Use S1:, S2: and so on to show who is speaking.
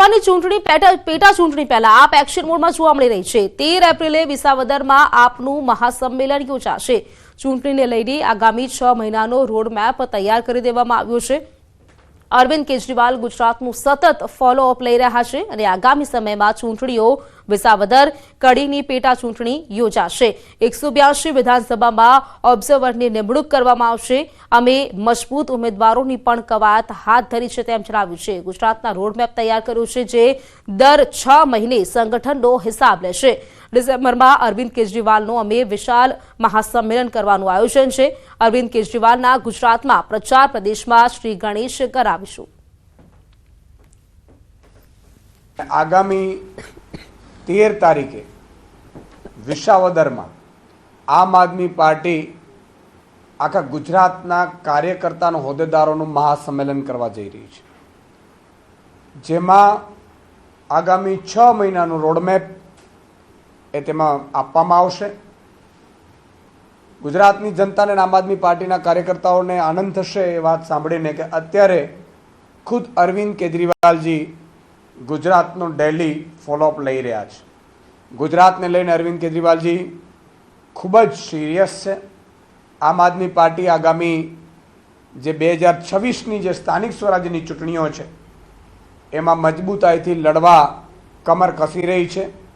S1: વિધાનસભાની ચૂંટણી પેટા ચૂંટણી પહેલા આપ એક્શન મોડમાં જોવા મળી રહી છે. તેર એપ્રિલે વિસાવદરમાં આપનું મહાસંમેલન યોજાશે. ચૂંટણીને લઈને આગામી છ મહિનાનો રોડમેપ તૈયાર કરી દેવામાં આવ્યો છે. અરવિંદ કેજરીવાલ ગુજરાતનું સતત ફોલોઅપ લઈ રહ્યા છે અને આગામી સમયમાં ચૂંટણીઓ વિસાવદર કડીની પેટા ચૂંટણી યોજાશે. એકસો બ્યાસી વિધાનસભામાં ઓબ્ઝર્વરની નિમણૂક કરવામાં આવશે. અમે મજબૂત ઉમેદવારોની પણ કવાયત હાથ ધરી છે તેમ જણાવ્યું છે. ગુજરાતના રોડમેપ તૈયાર કર્યો છે જે દર છ મહિને સંગઠનનો હિસાબ લેશે. ડિસેમ્બરમાં અરવિંદ કેજરીવાલનું અમે વિશાળ મહાસંમેલન કરવાનું આયોજન છે. અરવિંદ કેજરીવાલના ગુજરાતમાં પ્રચાર પ્રદેશમાં શ્રી ગણેશ કરાવીશું.
S2: આગામી તેર તારીખે વિસાવદરમાં આમ આદમી પાર્ટી આખા ગુજરાતના કાર્યકર્તાનો હોદ્દેદારોનું મહાસંમેલન કરવા જઈ રહી છે. જેમાં આગામી છ મહિનાનું રોડમેપ એ તેમાં આપવામાં આવશે. ગુજરાતની જનતાને આમ આદમી પાર્ટીના કાર્યકર્તાઓને આનંદ થશે એ વાત સાંભળીને કે અત્યારે ખુદ અરવિંદ કેજરીવાલજી ગુજરાતનું ડેલી ફોલોઅપ લઈ રહ્યા છે. ગુજરાતને લઈને અરવિંદ કેજરીવાલજી ખૂબ જ સિરિયસ છે. આમ આદમી પાર્ટી આગામી જે બે હજાર છવ્વીસની જે સ્થાનિક સ્વરાજ્યની ચૂંટણીઓ છે, એમાં મજબૂતાઈથી લડવા કમર કસી રહી છે.